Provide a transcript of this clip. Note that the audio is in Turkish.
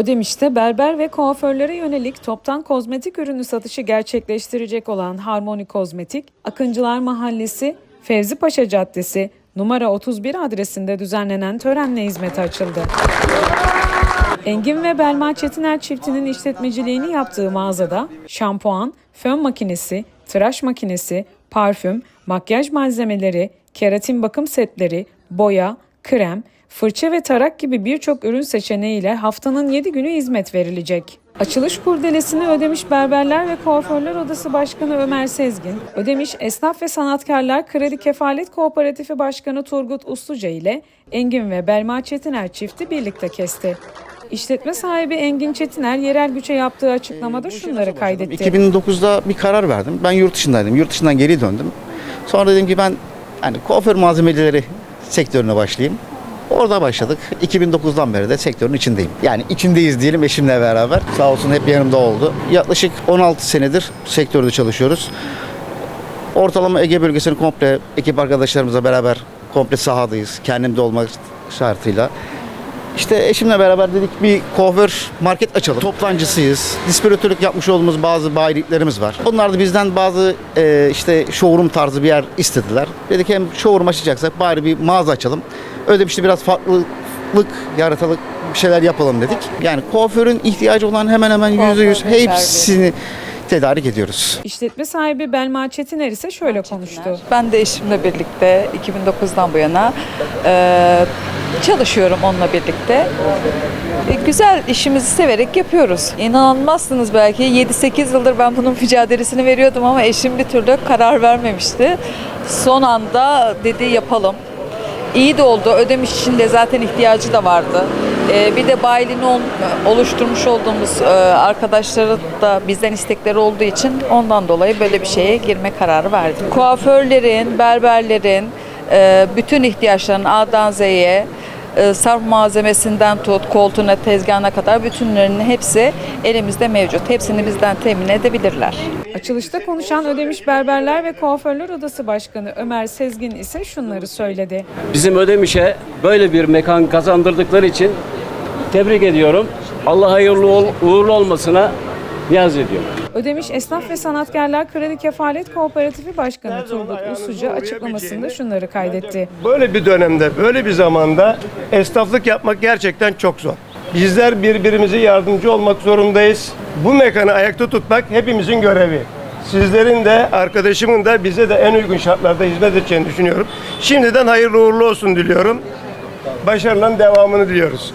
Ödemiş'te berber ve kuaförlere yönelik toptan kozmetik ürünü satışı gerçekleştirecek olan Harmoni Kozmetik, Akıncılar Mahallesi, Fevzi Paşa Caddesi, numara 31 adresinde düzenlenen törenle hizmete açıldı. Engin ve Belma Çetiner çiftinin işletmeciliğini yaptığı mağazada şampuan, fön makinesi, tıraş makinesi, parfüm, makyaj malzemeleri, keratin bakım setleri, boya, krem, fırça ve tarak gibi birçok ürün seçeneğiyle haftanın 7 günü hizmet verilecek. Açılış kurdelesini Ödemiş Berberler ve Kuaförler Odası Başkanı Ömer Sezgin, Ödemiş Esnaf ve Sanatkarlar Kredi Kefalet Kooperatifi Başkanı Turgut Usluca ile Engin ve Belma Çetiner çifti birlikte kesti. İşletme sahibi Engin Çetiner yerel güçe yaptığı açıklamada şunları kaydetti. 2009'da bir karar verdim. Ben yurt dışındaydım. Yurt dışından geri döndüm. Sonra dedim ki ben hani kuaför malzemeleri sektörüne başlayayım. Orada başladık. 2009'dan beri de sektörün içindeyim. Yani içindeyiz diyelim eşimle beraber. Sağ olsun hep yanımda oldu. Yaklaşık 16 senedir sektörde çalışıyoruz. Ortalama Ege bölgesini komple ekip arkadaşlarımızla beraber komple sahadayız. Kendimde olmak şartıyla. İşte eşimle beraber dedik bir kuaför market açalım. Toplancısıyız. Distribütörlük yapmış olduğumuz bazı bayiliklerimiz var. Onlar da bizden bazı e, işte showroom tarzı bir yer istediler. Dedik hem showroom açacaksak bari bir mağaza açalım. Ödemişti biraz farklılık yaratalım bir şeyler yapalım dedik. Yani kuaförün ihtiyacı olan hemen hemen yüzde yüz hepsini tedarik ediyoruz. İşletme sahibi Belma Çetiner ise şöyle konuştu. Ben de eşimle birlikte 2009'dan bu yana e, çalışıyorum onunla birlikte. E, güzel işimizi severek yapıyoruz. İnanmazsınız belki 7-8 yıldır ben bunun mücadelesini veriyordum ama eşim bir türlü karar vermemişti. Son anda dedi yapalım. İyi de oldu. Ödemiş için de zaten ihtiyacı da vardı. Ee, bir de bayiliğini ol- oluşturmuş olduğumuz e, arkadaşları da bizden istekleri olduğu için ondan dolayı böyle bir şeye girme kararı verdik. Kuaförlerin, berberlerin e, bütün ihtiyaçlarının A'dan Z'ye e, sarf malzemesinden tut, koltuğuna, tezgahına kadar bütünlerinin hepsi elimizde mevcut. Hepsini bizden temin edebilirler. Açılışta konuşan Ödemiş Berberler ve Kuaförler Odası Başkanı Ömer Sezgin ise şunları söyledi. bizim Ödemiş'e böyle bir mekan kazandırdıkları için tebrik ediyorum. Allah hayırlı ol- uğurlu olmasına niyaz ediyorum. Ödemiş Esnaf ve Sanatkarlar Kredi Kefalet Kooperatifi Başkanı Turgut Usluca açıklamasında şunları kaydetti. Böyle bir dönemde, böyle bir zamanda esnaflık yapmak gerçekten çok zor. Bizler birbirimize yardımcı olmak zorundayız. Bu mekanı ayakta tutmak hepimizin görevi. Sizlerin de arkadaşımın da bize de en uygun şartlarda hizmet edeceğini düşünüyorum. Şimdiden hayırlı uğurlu olsun diliyorum. Başarıların devamını diliyoruz.